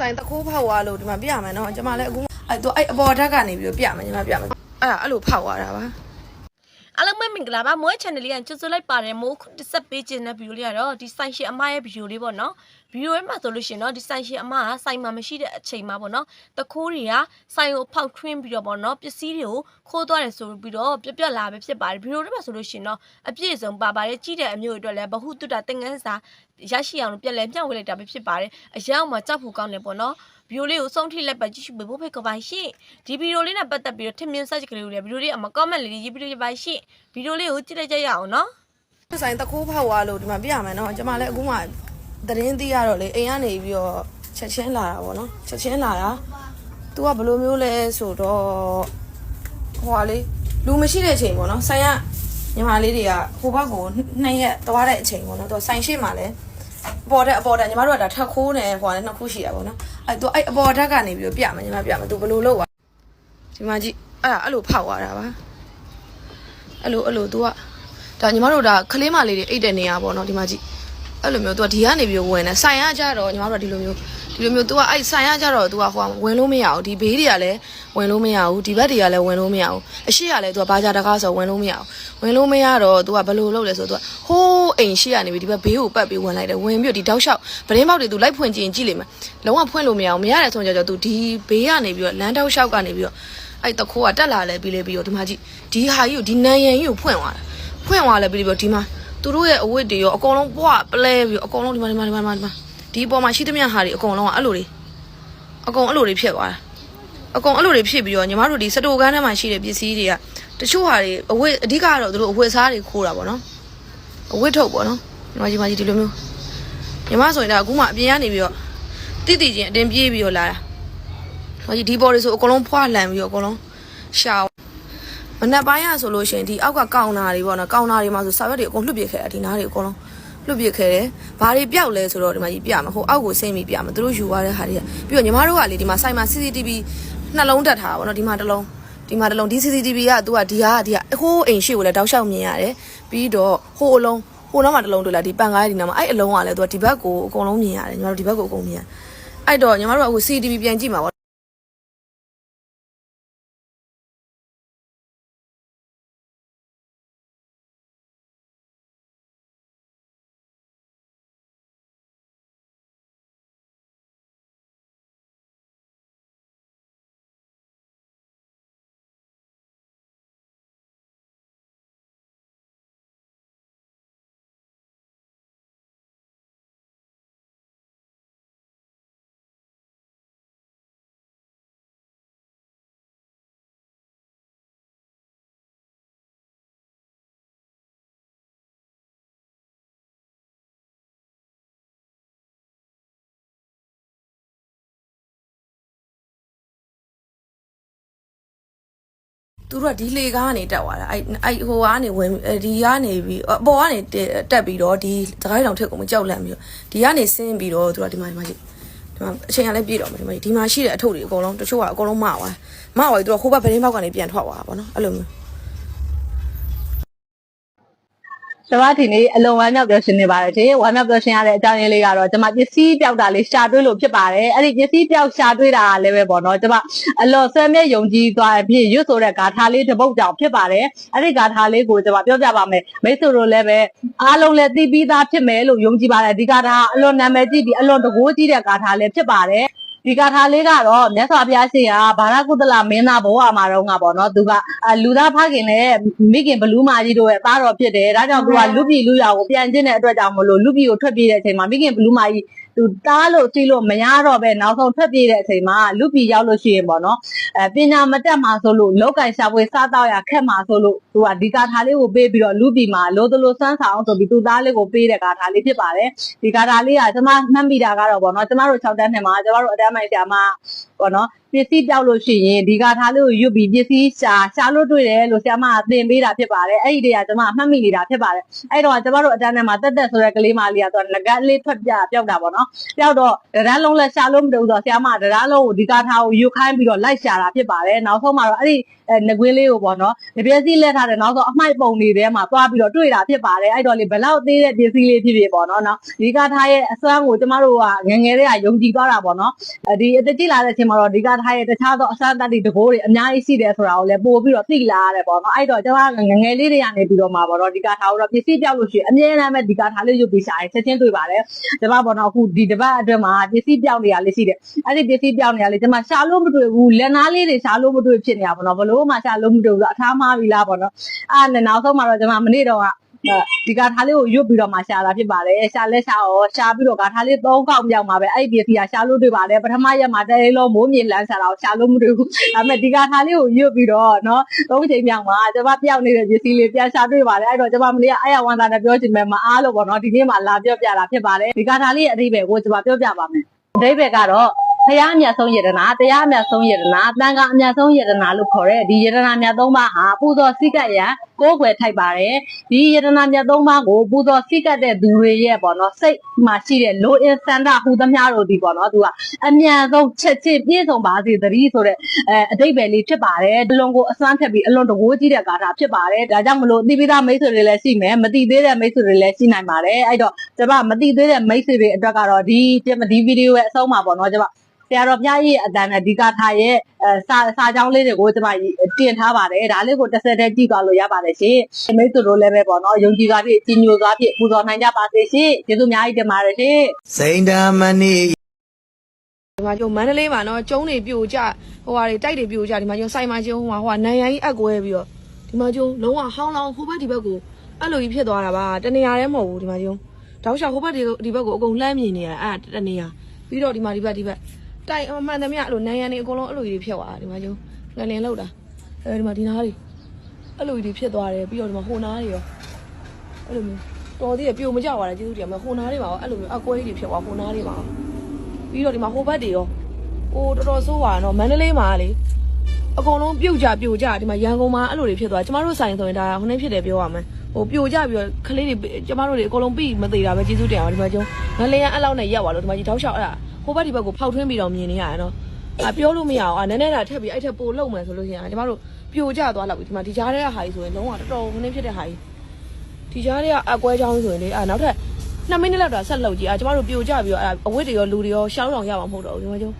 ဆိုင်တခိုးဖောက်သွားလို့ဒီမှာပြရမယ်နော်ကျမလည်းအခုအဲ့တော့အဲ့အပေါ်ဓာတ်ကနေပြီးတော့ပြမယ်ညီမပြမယ်အဲ့ဒါအဲ့လိုဖောက်သွားတာပါအားလုံးပဲမင်္ဂလာပါမွေး channel လေးကကြိုဆိုလိုက်ပါတယ်မိုးခုတစ်ဆက်ပေးခြင်းတဲ့ဗီဒီယိုလေးကတော့ဒီဆိုင်ရှင်အမရဲ့ဗီဒီယိုလေးပေါ့နော်ဗီဒီယိုထဲမှာဆိုလို့ရှိရင်တော့ဒီဆိုင်ရှင်အမကဆိုင်မှာမရှိတဲ့အချိန်မှာပေါ့နော်တခိုးတွေကဆိုင်ကိုဖောက်ထွင်းပြီးတော့ပေါ့နော်ပစ္စည်းတွေကိုခိုးသွားတယ်ဆိုပြီးတော့ပြက်ပြက်လာပဲဖြစ်ပါတယ်ဗီဒီယိုထဲမှာဆိုလို့ရှိရင်တော့အပြည့်အစုံပါပါတယ်ကြီးတဲ့အမျိုးတွေအတွက်လည်းဘဟုတုတသင်္ကန်းစာ ရရှိအောင်လို့ပြက်လဲမျှဝေလိုက်တာပဲဖြစ်ပါတယ်အရောက်မှာကြောက်ဖို့ကောင်းတယ်ပေါ့နော်ဗီဒီယိုလေးကိုဆုံးထိလက်ပဲကြည့်ရှုပေးဖို့ဖိတ်ခေါ်ပါရှင်ဒီဗီဒီယိုလေးနဲ့ပတ်သက်ပြီးတော့ထင်မြင် search ကလေးကိုလည်းဗီဒီယိုလေးအမ comment လေးရေးပြီးတော့ရပါရှင်ဗီဒီယိုလေးကိုကြည့်လိုက်ကြရအောင်နော်ဆိုင်တခိုးဖောက်သွားလို့ဒီမှာပြရမယ်နော်ကျမလည်းအခုမှသတင်းသိရတော့လေအိမ်ကနေပြီးတော့ချက်ချင်းလာတာပေါ့နော်ချက်ချင်းလာတာ तू ကဘယ်လိုမျိုးလဲဆိုတော့ဟိုဟာလေလူမရှိတဲ့အချိန်ပေါ့နော်ဆိုင်ကညီမလေးတွေကဟိုဘက်ကိုနှစ်ရက်သွားတဲ့အချိန်ပေါ့နော်သူဆိုင်ရှိမှလည်း အပေါ်ဓာတ်အပေါ်ဓာတ်ညီမတို့ကဒါထက်ခိုးနေဟိုကလည်းနှစ်ခုရှိတာပေါ့နော်အဲ့သူအဲ့အပေါ်ဓာတ်ကနေပြီးတော့ပြမယ်ညီမပြမယ်သူဘလို့လောက်ွာဒီမှာကြည့်အဲ့ဒါအဲ့လိုဖောက်သွားတာပါအဲ့လိုအဲ့လိုသူကဒါညီမတို့ဒါခလေးမလေးတွေအိတ်တဲ့နေရပေါ့နော်ဒီမှာကြည့်အဲ့လိုမျိုးသူကဒီကနေပြီးတော့ဝင်နေဆိုင်ရကြတော့ညီမတို့ကဒီလိုမျိုး ဒီလိုမျိုး तू ကအဲ့ဆိုင်ရကြတော့ तू ကဟိုဝင်လို့မရဘူးဒီဘေးတွေကလည်းဝင်လို့မရဘူးဒီဘက်တွေကလည်းဝင်လို့မရဘူးအရှိကလည်း तू ကဘာကြတကားဆိုဝင်လို့မရဘူးဝင်လို့မရတော့ तू ကဘယ်လိုလုပ်လဲဆိုတော့ तू ကဟိုးအိမ်ရှိကနေပြီးဒီဘက်ဘေးကိုပတ်ပြီးဝင်လိုက်တယ်ဝင်ပြီးတော့ဒီတောက်လျှောက်ပရင်းပေါက်တွေ तू လိုက်ဖွင့်ကြည့်ရင်ကြည့်လိမ့်မယ်လုံးဝဖွင့်လို့မရဘူးမရတဲ့ဆိုကြတော့ तू ဒီဘေးကနေပြီးတော့လမ်းတောက်လျှောက်ကနေပြီးတော့အဲ့တခိုးကတက်လာလဲပြီးလဲပြီးတော့ဒီမှာကြည့်ဒီဟာကြီးကိုဒီနန်ရန်ကြီးကိုဖွင့်သွားတာဖွင့်သွားလဲပြီးပြီးတော့ဒီမှာသူတို့ရဲ့အဝတ်တွေရောအကုန်လုံးပွားပလဲပြီးတော့အကုန်လုံးဒီမှာဒီမှာဒီမှာဒီမှာ ဒီပေါ်မှာရှိသမျှဟာတွေအကုန်လုံးကအဲ့လိုတွေအကုန်အဲ့လိုတွေဖြစ်သွားတာအကုန်အဲ့လိုတွေဖြစ်ပြီးတော့ညီမတို့ဒီစတိုကန်းထဲမှာရှိတဲ့ပစ္စည်းတွေကတချို့ဟာတွေအဝတ်အဓိကတော့သူတို့အဝတ်စားတွေခိုးတာပေါ့နော်အဝတ်ထုတ်ပေါ့နော်ညီမကြီးမကြီးဒီလိုမျိုးညီမဆိုရင်ဒါအခုမှအပြင်ကနေပြီးတော့တိတိချင်းအတင်းပြေးပြီးတော့လာတာညီမကြီးဒီပေါ်တွေဆိုအကုန်လုံးဖွာလှန်ပြီးတော့အကုန်လုံးရှာမနက်ပိုင်းရဆိုလို့ရှိရင်ဒီအောက်ကကောင်နာတွေပေါ့နော်ကောင်နာတွေမှာဆိုစာရွက်တွေအကုန်လွတ်ပြစ်ခဲ့တာဒီနားတွေအကုန်လုံး လွတ်ပြစ်ခဲ့တယ်ဘာတွေပျောက်လဲဆိုတော့ဒီမှာကြီးပြမှာဟိုအောက်ကိုဆင်းပြီးပြမှာသူတို့ယူသွားတဲ့ဟာတွေကပြီးတော့ညီမတို့ကလေဒီမှာစိုက်မှာ CCTV နှလုံးတက်ထားတာပေါ့နော်ဒီမှာတစ်လုံးဒီမှာတစ်လုံးဒီ CCTV ကသူကဒီဟာဒီဟာဟိုးအိမ်ရှိကိုလည်းတောက်လျှောက်မြင်ရတယ်ပြီးတော့ဟိုအလုံးဟိုနောက်မှာတစ်လုံးတွေ့လာဒီပန်ကားဒီနားမှာအဲ့အလုံးကလည်းသူကဒီဘက်ကိုအကုန်လုံးမြင်ရတယ်ညီမတို့ဒီဘက်ကိုအကုန်မြင်အဲ့တော့ညီမတို့ကအခု CCTV ပြန်ကြည့်မှာပေါ့ သူတို့ကဒီလေကားကနေတက်သွားတာအဲ့အဲ့ဟိုကနေဝင်ဒီကနေပြီးအပေါ်ကနေတက်ပြီးတော့ဒီစကိုင်းတောင်ထက်ကိုမကြောက်လန့်ပြီးတော့ဒီကနေဆင်းပြီးတော့သူကဒီမှာဒီမှာကြီးဒီမှာအချိန်ကလည်းပြည့်တော့မယ်ဒီမှာဒီမှာရှိတဲ့အထုပ်တွေအကုန်လုံးတချို့ကအကုန်လုံးမသွားမသွားပြီးသူကဟိုဘက်ဗရင်းဘောက်ကနေပြန်ထွက်သွားတာပေါ့နော်အဲ့လိုမျိုး ကျွန်မဒီနေ့အလုံးဝမ်းမြောက်ပြောရှင်နေပါတယ်ရှင်ဝမ်းမြောက်ပြောရှင်ရတဲ့အကြောင်းရင်းလေးကတော့ကျွန်မပစ္စည်းပျောက်တာလေးရှာတွေ့လို့ဖြစ်ပါတယ်အဲ့ဒီပစ္စည်းပျောက်ရှာတွေ့တာကလည်းပဲပေါ့နော်ကျွန်မအလော်ဆွဲမဲ့ယုံကြည်သွားအဖြစ်ရွတ်ဆိုတဲ့ဂါထာလေးတစ်ပုဒ်ကြောင့်ဖြစ်ပါတယ်အဲ့ဒီဂါထာလေးကိုကျွန်မပြောပြပါမယ်မိတ်ဆွေတို့လည်းပဲအားလုံးလည်းသိပြီးသားဖြစ်မယ်လို့ယုံကြည်ပါတယ်ဒီဂါထာအလွန်နာမည်ကြီးပြီးအလွန်တကိုးကြီးတဲ့ဂါထာလေးဖြစ်ပါတယ် ဒီကာထာလေးကတော့မြတ်စွာဘုရားရှင်ကဘာရကုသလမင်းသားဘဝမှာတော့ကပေါ့နော်သူကအာလူသားဖခင်နဲ့မိခင်ဘလူးမာကြီးတို့ရဲ့သားတော်ဖြစ်တယ်ဒါကြောင့်သူကလူပြည်လူရွာကိုပြန်ကျင့်တဲ့အတွက်ကြောင့်မလို့လူပြည်ကိုထွက်ပြေးတဲ့အချိန်မှာမိခင်ဘလူးမာကြီးသူတားလို့စီးလို့မရတော့ပဲနောက်ဆုံးထွက်ပြေးတဲ့အချိန်မှာလူပြည်ရောက်လို့ရှိရင်ပေါ့နော်အဲပညာမတက်မှာဆိုလို့လောက်ကင်ရှာဖွေစားတော့ရခက်မှာဆိုလို့သူကဒီကာထာလေးကိုပေးပြီးတော့လူပြည်မှာလိုသလိုစမ်းဆောင်ဆိုပြီးသူသားလေးကိုပေးတဲ့ကာထာလေးဖြစ်ပါတယ်ဒီကာထာလေးကကျွန်မမှတ်မိတာကတော့ပေါ့နော်ကျွန်မတို့6တန်းနဲ့မှာကျွန်မတို့အတန်းမိုင်ဆရာမ ပေါ့နော်ပစ္စည်းပြောက်လို့ရှိရင်ဒီကာထားလေးကိုရွတ်ပြီးပစ္စည်းရှာရှာလို့တွေ့တယ်လို့ဆရာမကသင်ပေးတာဖြစ်ပါတယ်အဲ့ဒီတည်းကကျွန်မအမှတ်မိနေတာဖြစ်ပါတယ်အဲ့တော့ကျွန်မတို့အတန်းထဲမှာတက်တက်ဆိုတဲ့ကလေးမလေးကသူကငကတ်လေးထွက်ပြပြောက်တာပေါ့နော်ပြောက်တော့တရားလုံးလက်ရှာလို့မတူဘူးဆိုတော့ဆရာမကတရားလုံးကိုဒီကာထားကိုရွတ်ခိုင်းပြီးတော့လိုက်ရှာတာဖြစ်ပါတယ်နောက်ဆုံးမှာတော့အဲ့ဒီအဲငကွင်းလေးကိုပေါ့နော်ဒီပစ္စည်းလက်ထားတယ်နောက်ဆုံးအမိုက်ပုံတွေထဲမှာသွားပြီးတော့တွေ့တာဖြစ်ပါတယ်အဲ့တော့လေဘလောက်သေးတဲ့ပစ္စည်းလေးဖြစ်ဖြစ်ပေါ့နော်နော်ဒီကာထားရဲ့အစွမ်းကိုကျွန်မတို့ကငယ်ငယ်လေးကယုံကြည်သွားတာပေါ့နော်ဒီအသက်ကြီးလာတဲ့အချိန်မှာတော့ဒီကထားရဲ့တခြားသောအစမ်းတတ်တွေတကိုးတွေအများကြီးရှိတယ်ဆိုတာကိုလည်းပို့ပြီးတော့သိလာရတယ်ပေါ့နော်အဲ့တော့ကျွန်မငငယ်လေးတွေကနေပြီးတော့မှာပေါ့နော်ဒီကထားကိုတော့ပစ္စည်းပြောက်လို့ရှိရင်အမြဲတမ်းပဲဒီကထားလေးရုပ်ပြီးရှာရင်ချက်ချင်းတွေ့ပါတယ်ကျွန်မပေါ့နော်အခုဒီတစ်ပတ်အတွင်းမှာပစ္စည်းပြောက်နေရလေးရှိတယ်အဲ့ဒီပစ္စည်းပြောက်နေရလေးကျွန်မရှာလို့မတွေ့ဘူးလက်နားလေးတွေရှာလို့မတွေ့ဖြစ်နေတာပေါ့နော်ဘလို့မှရှာလို့မတွေ့ဘူးဆိုအထားမားပြီလားပေါ့နော်အဲ့ဒါနဲ့နောက်ဆုံးမှာတော့ကျွန်မမနေ့တော့က ဒီဂါထာလေးကိုရွတ်ပြီးတော့မှရှာတာဖြစ်ပါတယ်ရှာလက်ရှာရောရှာပြီးတော့ဂါထာလေး၃ခေါက်မြောက်မှာပဲအဲ့ဒီပစ္စည်းကရှာလို့တွေ့ပါတယ်ပထမရက်မှာတဲလေးလုံးမိုးမြေလန်းဆာတာကိုရှာလို့မတွေ့ဘူးဒါပေမဲ့ဒီဂါထာလေးကိုရွတ်ပြီးတော့နော်၃ချိန်မြောက်မှာကျွန်မပြောင်းနေတဲ့ပစ္စည်းလေးပြန်ရှာတွေ့ပါတယ်အဲ့တော့ကျွန်မမလေးကအဲ့ရဝန်တာနဲ့ပြောချင်မယ်မအားလို့ပေါ့နော်ဒီနေ့မှလာပြောပြတာဖြစ်ပါတယ်ဒီဂါထာလေးရဲ့အဓိပ္ပာယ်ကိုကျွန်မပြောပြပါမယ်အဓိပ္ပာယ်ကတော့ဖရာအမြတ်ဆုံးယတနာတရားအမြတ်ဆုံးယတနာတန်ခါအမြတ်ဆုံးယတနာလို့ခေါ်တဲ့ဒီယတနာမြတ်သုံးပါးဟာပူဇော်စိကရန် ကိုးကွယ်ထိုက်ပါတယ်ဒီယတနာမြတ်သုံးပါးကိုပူဇော်စိတ်ကပ်တဲ့သူတွေရဲ့ပေါ့နော်စိတ်မှာရှိတဲ့ low in center ဟူသမျှတို့ဒီပေါ့နော်သူကအမြန်ဆုံးချက်ချင်းပြည့်စုံပါစေသတည်းဆိုတဲ့အဲအတိတ်ပဲလေးဖြစ်ပါတယ်ဒီလွန်ကိုအစွမ်းထက်ပြီးအလွန်တကိုးကြီးတဲ့ဂါထာဖြစ်ပါတယ်ဒါကြောင့်မလို့သိပိသားမိတ်ဆွေတွေလည်းရှိမယ်မသိသေးတဲ့မိတ်ဆွေတွေလည်းရှိနိုင်ပါတယ်အဲ့တော့ကျွန်မမသိသေးတဲ့မိတ်ဆွေတွေအတွက်ကတော့ဒီဒီဗီဒီယိုရဲ့အဆုံးမှာပေါ့နော်ကျွန်မ ဆရာတော်ဖျားကြီးရဲ့အတန်နဲ့ဒီကာထားရဲ့အဲစာစာကြောင်းလေးတွေကိုကျွန်မတင်ထားပါတယ်ဒါလေးကိုတစ်ဆက်တည်းကြည့်သွားလို့ရပါတယ်ရှင်မိတ်ဆွေတို့လည်းပဲပေါ့နော်ယုံကြည်စွာဖြင့်ကြီးညိုစွာဖြင့်ပူဇော်နိုင်ကြပါစေရှင်ကျေးဇူးအများကြီးတင်ပါတယ်ရှင်စိန်ဓာမဏိဒီမှာကျုံမန္တလေးမှာနော်ကျုံတွေပြိုကျဟိုဟာတွေတိုက်တွေပြိုကျဒီမှာကျုံစိုက်မှာကျုံဟိုဟာဟိုဟာနန်ရန်ကြီးအက်ကွဲပြီးတော့ဒီမှာကျုံလုံးဝဟောင်းလောင်းဟိုဘက်ဒီဘက်ကိုအဲ့လိုကြီးဖြစ်သွားတာပါတနေရာတည်းမဟုတ်ဘူးဒီမှာကျုံတောက်လျှောက်ဟိုဘက်ဒီဒီဘက်ကိုအကုန်လှမ်းမြင်နေရအဲ့တနေရာပြီးတော့ဒီမှာဒီဘက်ဒီဘက် တိုက်အမှန်တမ်းအဲ့လိုနန်ရန်တွေအကုန်လုံးအဲ့လိုကြီးဖြစ်သွားတာဒီမှာကျုံငလင်လောက်တာအဲဒီမှာဒီနားတွေအဲ့လိုကြီးဖြစ်သွားတယ်ပြီးတော့ဒီမှာဟိုနားတွေရောအဲ့လိုမျိုးတော်သေးတယ်ပြိုမကြပါနဲ့ကျေးဇူးတင်ပါမယ်ဟိုနားတွေမှာရောအဲ့လိုမျိုးအကွဲကြီးဖြစ်သွားဟိုနားတွေမှာရောပြီးတော့ဒီမှာဟိုဘက်တွေရောဟိုတော်တော်ဆိုးပါတော့မန္တလေးမှာလေအကုန်လုံးပြုတ်ကြပြုတ်ကြဒီမှာရန်ကုန်မှာအဲ့လိုတွေဖြစ်သွားကျမတို့ဆိုင်ဆိုရင်ဒါဟိုနေ့ဖြစ်တယ်ပြောရမယ်ဟိုပြိုကြပြီးတော့ခလေးတွေကျမတို့တွေအကုန်လုံးပြီးမသေးတာပဲကျေးဇူးတင်အောင်ဒီမှာကျုံငလျင်အဲ့လောက်နဲ့ရက်သွားလို့ဒီမှာကြီးတောက်လျှောက်အဲ့ဒါ ဟိုဘက်ဒီဘက်ကိုဖောက်ထွင်းပြီးတော့မြင်နေရတယ်နော်အပြောလို့မရအောင်အာနည်းနည်းတာထက်ပြီးအဲ့ထက်ပိုလုံမယ်ဆိုလို့ရှိရင်ကျမတို့ပြိုကြသွားလောက်ပြီဒီမှာဒီကြားထဲကဟာကြီးဆိုရင်လုံးဝတော်တော်ဟိုနေ့ဖြစ်တဲ့ဟာကြီးဒီကြားထဲကအကွဲချောင်းဆိုရင်လေအာနောက်ထပ်2မိနစ်လောက်တော့ဆက်လုပ်ကြည့်အာကျမတို့ပြိုကြပြီးတော့အဲ့အဝတ်တွေရောလူတွေရောရှောင်းဆောင်ရမှာမဟုတ်တော့ဘူးဒီမှာကျုံ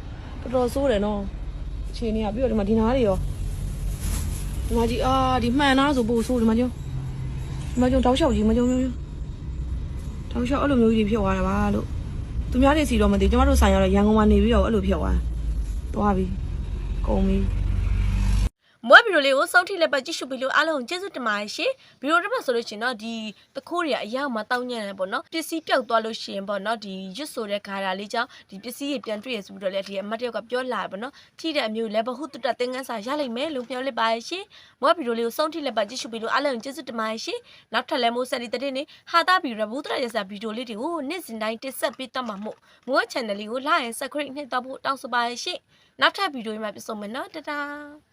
တော်တော်ဆိုးတယ်နော်အချိန်ကြီးကပြီးတော့ဒီမှာဒီနားတွေရောဒီမှာကြီးအာဒီမှန်သားဆိုပို့ဆိုးဒီမှာကျုံဒီမှာကျုံတောက်လျှောက်ကြီးမကျုံမျိုးမျိုးတောက်လျှောက်အဲ့လိုမျိုးကြီးဖြစ်သွားတာပါလို့ သူများတွေစီတော့မသိကျမတို့ဆိုင်ရတော့ရန်ကုန်မှာနေပြီးတော့အဲ့လိုဖြစ်သွားသွားပြီကုန်ပြီ မွေးဗီဒီယိုလေးကိုစောင့်ထိလက်ပတ်ကြည့်ရှုပြီးလို့အားလုံးကျေးဇူးတင်ပါတယ်ရှင်ဗီဒီယိုတစ်ပတ်ဆိုလို့ရှိရင်တော့ဒီတခိုးတွေကအရောက်မှာတောင်းညံ့တယ်ပေါ့နော်ပစ္စည်းပျောက်သွားလို့ရှိရင်ပေါ့နော်ဒီရွတ်ဆိုတဲ့ခါတာလေးကြောင့်ဒီပစ္စည်းတွေပြန်တွေ့ရဆိုပြီးတော့လည်းဒီအမတ်တယောက်ကပြောလာတယ်ပေါ့နော်ထိတဲ့အမျိုးလည်းဘဟုတတသင်္ကန်းစာရလိမ့်မယ်လို့ပြောလိုက်ပါရဲ့ရှင်မွေးဗီဒီယိုလေးကိုစောင့်ထိလက်ပတ်ကြည့်ရှုပြီးလို့အားလုံးကျေးဇူးတင်ပါတယ်ရှင်နောက်ထပ်လည်းမိုးဆက်ဒီတဲ့နေ့ဟာတာဗီရဘူးတရရစာဗီဒီယိုလေးတွေကိုနေ့စဉ်တိုင်းတင်ဆက်ပေးတတ်မှာမို့မွေး channel လေးကို like and subscribe နှိပ်တော့ဖို့တောင်းဆိုပါရဲ့ရှင်နောက်ထပ်ဗီဒီယိုမှာပြန်ဆုံမယ်နော်တတား